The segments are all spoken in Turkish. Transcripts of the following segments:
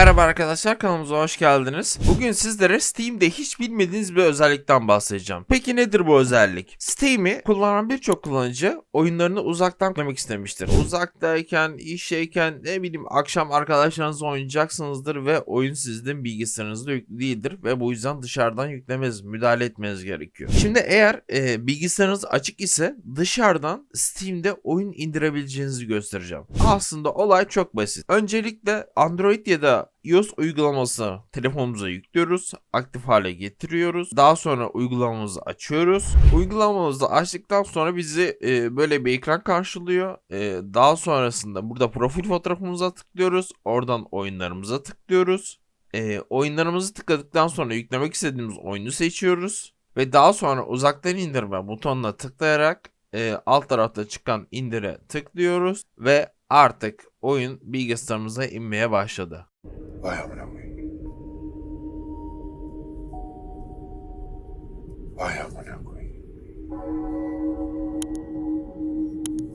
Merhaba arkadaşlar kanalımıza hoş geldiniz. Bugün sizlere Steam'de hiç bilmediğiniz bir özellikten bahsedeceğim. Peki nedir bu özellik? Steam'i kullanan birçok kullanıcı oyunlarını uzaktan yüklemek istemiştir. Uzaktayken, işteyken ne bileyim akşam arkadaşlarınızla oynayacaksınızdır ve oyun sizin bilgisayarınızda yüklü değildir ve bu yüzden dışarıdan yüklemez, müdahale etmeniz gerekiyor. Şimdi eğer e, bilgisayarınız açık ise dışarıdan Steam'de oyun indirebileceğinizi göstereceğim. Aslında olay çok basit. Öncelikle Android ya da iOS uygulamasını telefonumuza yüklüyoruz, aktif hale getiriyoruz. Daha sonra uygulamamızı açıyoruz. Uygulamamızı açtıktan sonra bizi e, böyle bir ekran karşılıyor. E, daha sonrasında burada profil fotoğrafımıza tıklıyoruz. Oradan oyunlarımıza tıklıyoruz. E, oyunlarımızı tıkladıktan sonra yüklemek istediğimiz oyunu seçiyoruz. Ve daha sonra uzaktan indirme butonuna tıklayarak e, alt tarafta çıkan indire tıklıyoruz ve artık oyun bilgisayarımıza inmeye başladı. Vay amına koyayım. Vay amına koyayım.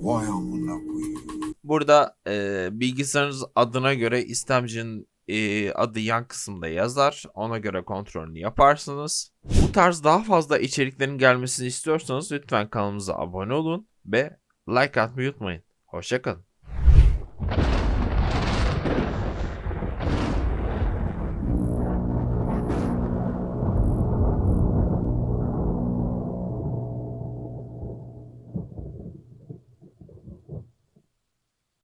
Vay amına koyayım. Burada e, bilgisayarınız adına göre istemcinin e, adı yan kısımda yazar. Ona göre kontrolünü yaparsınız. Bu tarz daha fazla içeriklerin gelmesini istiyorsanız lütfen kanalımıza abone olun ve like atmayı unutmayın. Hoşçakalın.